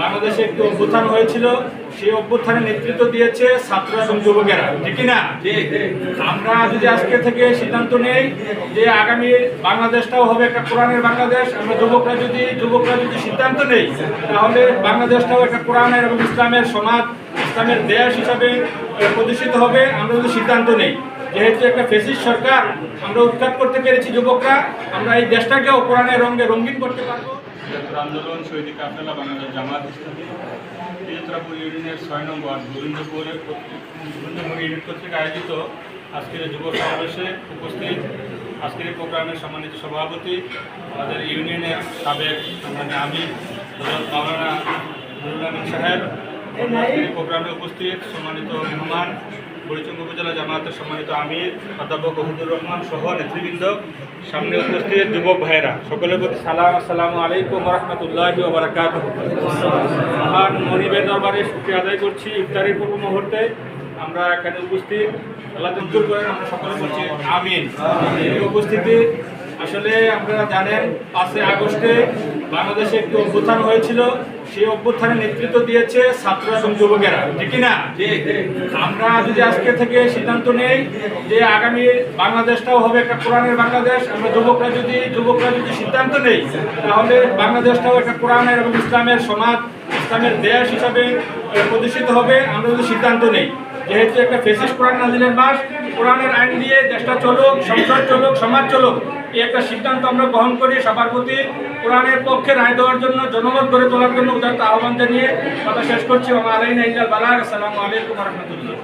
বাংলাদেশে একটি অভ্যুত্থান হয়েছিল, সেই অভ্যুত্থানে নেতৃত্ব দিয়েছে ছাত্র এবং যুবকেরা। ঠিক না আমরা যদি আজকে থেকে সিদ্ধান্ত নেই যে আগামী বাংলাদেশটাও হবে একটা কোরআনের বাংলাদেশ, আমরা যুবকরা যদি যুবকরা যদি সিদ্ধান্ত নেই, তাহলে বাংলাদেশটাও একটা কোরআনের এবং ইসলামের সমাজ, ইসলামের দেশ হিসাবে প্রতিষ্ঠিত হবে। আমরা যদি সিদ্ধান্ত নেই যেহেতু একটা ফেসিস সরকার, আমরা উৎখাত করতে পেরেছি যুবকরা, আমরা এই দেশটাকেও কোরআনের রঙে রঙিন করতে পারব। আন্দোলন শহীদ কাফেলা বাংলাদেশ জামাত ইসলামী ইউনিয়নের ছয় নম্বর গোবিন্দপুরের গোবিন্দপুর ইউনিট কর্তৃক আয়োজিত আজকের যুব সমাবেশে উপস্থিত আজকের এই প্রোগ্রামের সম্মানিত সভাপতি, আমাদের ইউনিয়নের সাবেক সম্মানীয় আমি মাওলানা সাহেব প্রোগ্রামে উপস্থিত সম্মানিত মেহমান বরিচঙ্গ উপজেলা জামায়াতের সম্মানিত আমির, অধ্যাপক ওহুদুর রহমান সহ নেতৃবৃন্দ। সামনে উপস্থিত যুবক ভাইয়েরা, সকলের প্রতি সালাম, আসসালামু আলাইকুম রহমতুল্লাহ ওবরাকাত মহান মনিবের দরবারে শুক্রিয়া আদায় করছি ইফতারের পূর্ব মুহূর্তে। আমরা এখানে উপস্থিত, আল্লাহ করেন আমরা সকলে বলছি আমিন। উপস্থিতি আসলে আপনারা জানেন, পাঁচই আগস্টে বাংলাদেশে একটি অভ্যুত্থান হয়েছিল। সেই অভ্যুত্থানে নেতৃত্ব দিয়েছে ছাত্র এবং যুবকেরা। ঠিক না আমরা যদি আজকে থেকে সিদ্ধান্ত নেই যে আগামী বাংলাদেশটাও হবে একটা কোরআনের বাংলাদেশ, আমরা যুবকরা যদি যুবকরা যদি সিদ্ধান্ত নেই, তাহলে বাংলাদেশটাও একটা কোরআনের এবং ইসলামের সমাজ, ইসলামের দেশ হিসাবে প্রতিষ্ঠিত হবে। আমরা যদি সিদ্ধান্ত নেই, যেহেতু একটা ফেসিস কোরআন নাজিলের মাস, কোরআনের আইন দিয়ে দেশটা চলুক, সংসদ চলুক, সমাজ চলুক এই একটা সিদ্ধান্ত আমরা গ্রহণ করি, সবার প্রতি কোরআনের পক্ষে রায় দেওয়ার জন্য, জনমত গড়ে তোলার জন্য উদারতা আহ্বান জানিয়ে কথা শেষ করছি। আমার আলাইন ইন্দাল বালাক আসসালামু আলাইকুম রহমতুল্লাহ।